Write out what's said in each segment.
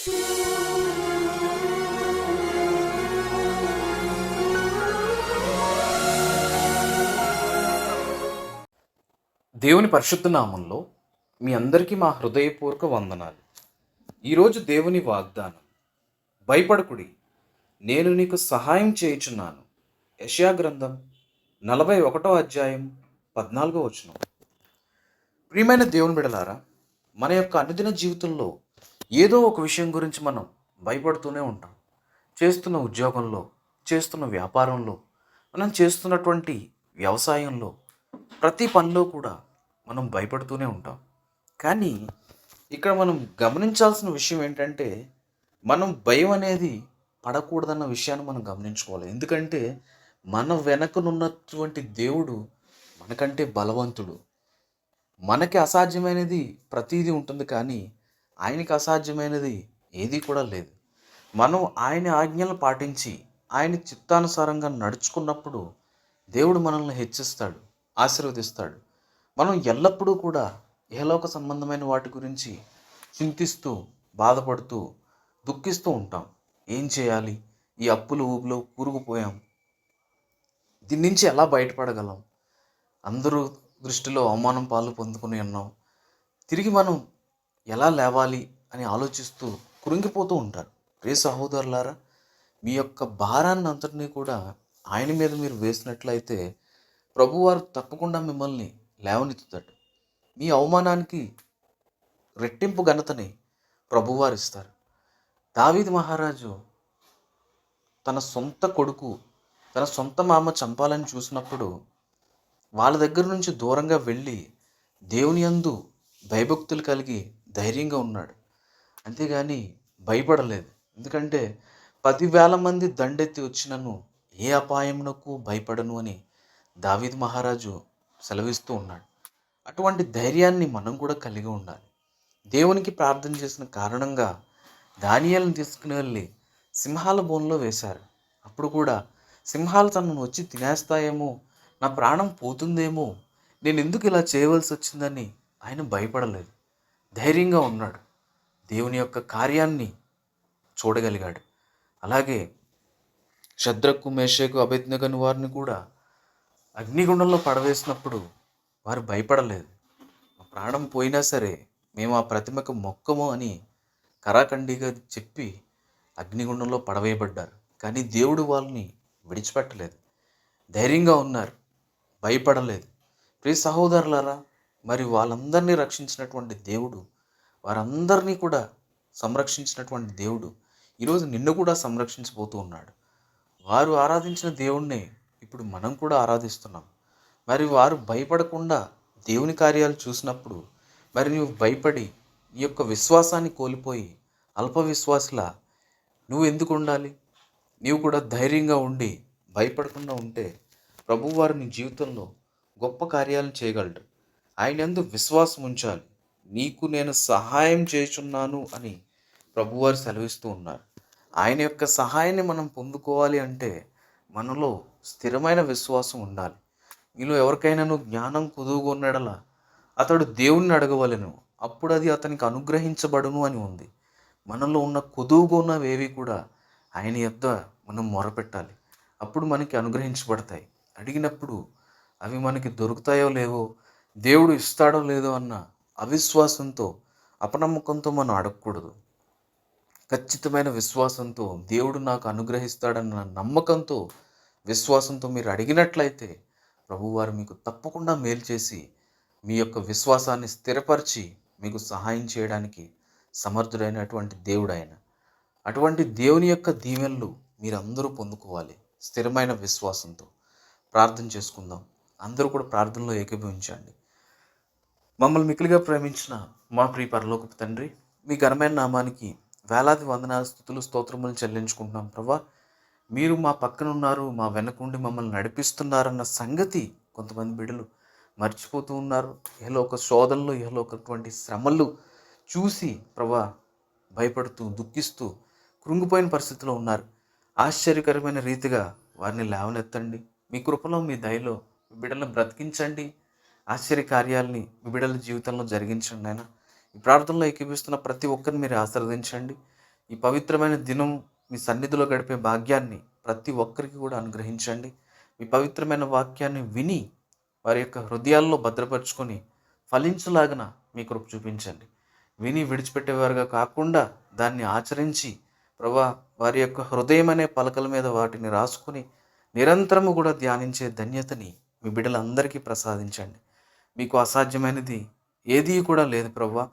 దేవుని పరిశుద్ధ నామంలో మీ అందరికీ మా హృదయపూర్వక వందనాలు. ఈరోజు దేవుని వాగ్దానం భయపడకుడి నేను నీకు సహాయం చేయుచున్నాను. యషయా గ్రంథం నలభై ఒకటో అధ్యాయం పద్నాలుగో వచనం. ప్రియమైన దేవుని బిడలారా మన యొక్క అనుదిన జీవితంలో ఏదో ఒక విషయం గురించి మనం భయపడుతూనే ఉంటాం. చేస్తున్న ఉద్యోగంలో చేస్తున్న వ్యాపారంలో మనం చేస్తున్నటువంటి వ్యవసాయంలో ప్రతి పనిలో కూడా మనం భయపడుతూనే ఉంటాం. కానీ ఇక్కడ మనం గమనించాల్సిన విషయం ఏంటంటే మనం భయం అనేది పడకూడదన్న విషయాన్ని మనం గమనించుకోవాలి. ఎందుకంటే మన వెనకనున్నటువంటి దేవుడు మనకంటే బలవంతుడు. మనకి అసాధ్యమైనది ప్రతీది ఉంటుంది కానీ ఆయనకి అసాధ్యమైనది ఏది కూడా లేదు. మనం ఆయన ఆజ్ఞలు పాటించి ఆయన చిత్తానుసారంగా నడుచుకున్నప్పుడు దేవుడు మనల్ని హెచ్చిస్తాడు ఆశీర్వదిస్తాడు. మనం ఎల్లప్పుడూ కూడా ఏలోక సంబంధమైన వాటి గురించి చింతిస్తూ బాధపడుతూ దుఃఖిస్తూ ఉంటాం. ఏం చేయాలి? ఈ అప్పులు ఊబిలో కూరుకుపోయాం. దీని నుంచి ఎలా బయటపడగలం? అందరూ దృష్టిలో అవమానం పాలు పొందుకుని ఉన్నాం. తిరిగి మనం ఎలా లేవాలి అని ఆలోచిస్తూ కృంగిపోతూ ఉంటారు. రే సహోదరులారా మీ యొక్క భారాన్ని అంతటినీ కూడా ఆయన మీద మీరు వేసినట్లయితే ప్రభువారు తప్పకుండా మిమ్మల్ని లేవనెత్తుతాడు. మీ అవమానానికి రెట్టింపు ఘనతని ప్రభువారు ఇస్తారు. దావీద్ మహారాజు తన సొంత కొడుకు తన సొంత మామ చంపాలని చూసినప్పుడు వాళ్ళ దగ్గర నుంచి దూరంగా వెళ్ళి దేవుని యందు భయభక్తులు కలిగి ధైర్యంగా ఉన్నాడు. అంతేగాని భయపడలేదు. ఎందుకంటే పదివేల మంది దండెత్తి వచ్చినను ఏ అపాయమునకు భయపడను అని దావిద్ మహారాజు సెలవిస్తూ ఉన్నాడు. అటువంటి ధైర్యాన్ని మనం కూడా కలిగి ఉండాలి. దేవునికి ప్రార్థన చేసిన కారణంగా దానియాలను తీసుకుని వెళ్ళి సింహాల బోన్లో వేశారు. అప్పుడు కూడా సింహాలు తనను వచ్చి తినేస్తాయేమో నా ప్రాణం పోతుందేమో నేను ఎందుకు ఇలా చేయవలసి వచ్చిందని ఆయన భయపడలేదు. ధైర్యంగా ఉన్నాడు. దేవుని యొక్క కార్యాన్ని చూడగలిగాడు. అలాగే శద్రకు మేషకు అభిజ్ఞగని వారిని కూడా అగ్నిగుండంలో పడవేసినప్పుడు వారు భయపడలేదు. ప్రాణం పోయినా సరే మేము ఆ ప్రతిమకు మొక్కము అని కరాఖండిగా చెప్పి అగ్నిగుండంలో పడవేయబడ్డారు. కానీ దేవుడు వాళ్ళని విడిచిపెట్టలేదు. ధైర్యంగా ఉన్నారు. భయపడలేదు. ప్రియ సహోదరులారా మరి వాళ్ళందరినీ రక్షించినటువంటి దేవుడు వారందరినీ కూడా సంరక్షించినటువంటి దేవుడు ఈరోజు నిన్ను కూడా సంరక్షించబోతూ ఉన్నాడు. వారు ఆరాధించిన దేవుణ్ణే ఇప్పుడు మనం కూడా ఆరాధిస్తున్నాం. మరి వారు భయపడకుండా దేవుని కార్యాలు చూసినప్పుడు మరి నువ్వు భయపడి నీ యొక్క విశ్వాసాన్ని కోల్పోయి అల్పవిశ్వాసులా నువ్వు ఎందుకు ఉండాలి? నీవు కూడా ధైర్యంగా ఉండి భయపడకుండా ఉంటే ప్రభువారు నీ జీవితంలో గొప్ప కార్యాలను చేయగలడు. ఆయన ఎందు విశ్వాసం ఉంచాలి. నీకు నేను సహాయం చేస్తున్నాను అని ప్రభువారు సెలవిస్తూ ఉన్నారు. ఆయన యొక్క సహాయాన్ని మనం పొందుకోవాలి అంటే మనలో స్థిరమైన విశ్వాసం ఉండాలి. మీలో ఎవరికైనాను జ్ఞానం కుదువుకున్నడలా అతడు దేవుణ్ణి అడగవలెను. అప్పుడు అది అతనికి అనుగ్రహించబడును అని ఉంది. మనలో ఉన్న కుదువుకున్నవేవి కూడా ఆయన యొద్ద మనం మొరపెట్టాలి. అప్పుడు మనకి అనుగ్రహించబడతాయి. అడిగినప్పుడు అవి మనకి దొరుకుతాయో లేవో దేవుడు ఇస్తాడో లేదో అన్న అవిశ్వాసంతో అపనమ్మకంతో మనం అడగకూడదు. ఖచ్చితమైన విశ్వాసంతో దేవుడు నాకు అనుగ్రహిస్తాడన్న నమ్మకంతో విశ్వాసంతో మీరు అడిగినట్లయితే ప్రభువారు మీకు తప్పకుండా మేలు చేసి మీ యొక్క విశ్వాసాన్ని స్థిరపరిచి మీకు సహాయం చేయడానికి సమర్థుడైనటువంటి దేవుడు ఆయన అటువంటి దేవుని యొక్క దీవెనలు మీరందరూ పొందుకోవాలి స్థిరమైన విశ్వాసంతో. ప్రార్థన చేసుకుందాం. అందరూ కూడా ప్రార్థనలో ఏకీభవించండి. మమ్మల్ని మిక్కులుగా ప్రేమించిన మా ప్రియ పరలోకపు తండ్రి మీ ఘనమైన నామానికి వేలాది వందనాలు స్థుతులు స్తోత్రములు చెల్లించుకుంటున్నాం ప్రభా. మీరు మా పక్కన ఉన్నారు మా వెనకుండి మమ్మల్ని నడిపిస్తున్నారన్న సంగతి కొంతమంది బిడ్డలు మర్చిపోతూ ఉన్నారు. ఏలో ఒక శోధనలు ఏలో ఒకటువంటి శ్రమలు చూసి ప్రభా భయపడుతూ దుఃఖిస్తూ కృంగిపోయిన పరిస్థితిలో ఉన్నారు. ఆశ్చర్యకరమైన రీతిగా వారిని లేవనెత్తండి. మీ కృపలో మీ దయలో బిడ్డలను బ్రతికించండి. ఆశ్చర్య కార్యాలని మీ బిడ్డల జీవితంలో జరిగించండి ఆయన ఈ ప్రార్థనలో ఏకీపిస్తున్న ప్రతి ఒక్కరిని మీరు ఆశీర్వదించండి. ఈ పవిత్రమైన దినం మీ సన్నిధిలో గడిపే భాగ్యాన్ని ప్రతి ఒక్కరికి కూడా అనుగ్రహించండి. మీ పవిత్రమైన వాక్యాన్ని విని వారి యొక్క హృదయాల్లో భద్రపరుచుకొని ఫలించలాగన మీ కృప చూపించండి. విని విడిచిపెట్టేవారుగా కాకుండా దాన్ని ఆచరించి ప్రభా వారి యొక్క హృదయం అనే పలకల మీద వాటిని రాసుకుని నిరంతరము కూడా ధ్యానించే ధన్యతని మీ బిడ్డలందరికీ ప్రసాదించండి. మీకు అసాధ్యమైనది ఏదీ కూడా లేదు ప్రభా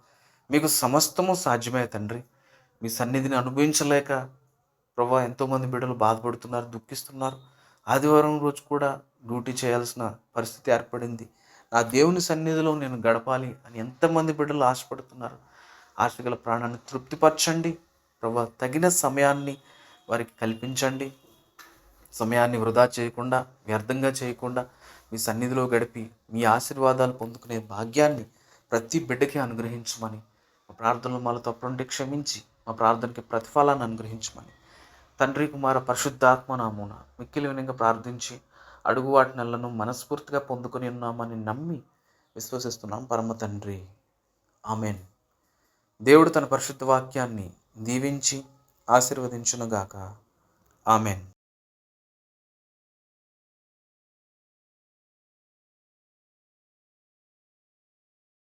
మీకు సమస్తము సాధ్యమే తండ్రి. మీ సన్నిధిని అనుభవించలేక ప్రభా ఎంతోమంది బిడ్డలు బాధపడుతున్నారు దుఃఖిస్తున్నారు. ఆదివారం రోజు కూడా డ్యూటీ చేయాల్సిన పరిస్థితి ఏర్పడింది. నా దేవుని సన్నిధిలో నేను గడపాలి అని ఎంతమంది బిడ్డలు ఆశపడుతున్నారు. ఆశగల ప్రాణాన్ని తృప్తిపరచండి. ప్రభా తగిన సమయాన్ని వారికి కల్పించండి. సమయాన్ని వృధా చేయకుండా వ్యర్థంగా చేయకుండా మీ సన్నిధిలో గడిపి మీ ఆశీర్వాదాలు పొందుకునే భాగ్యాన్ని ప్రతి బిడ్డకి అనుగ్రహించమని మా ప్రార్థనలు మాలో తప్పుండి క్షమించి మా ప్రార్థనకి ప్రతిఫలాన్ని అనుగ్రహించమని. తండ్రి కుమార పరిశుద్ధాత్మ నామూన మిక్కిలి వినంగా ప్రార్థించి అడుగు వాటి నెలను మనస్ఫూర్తిగా పొందుకొని ఉన్నామని నమ్మి విశ్వసిస్తున్నాం. పరమ తండ్రి. ఆమెన్. దేవుడు తన పరిశుద్ధ వాక్యాన్ని దీవించి ఆశీర్వదించునుగాక. ఆమెన్.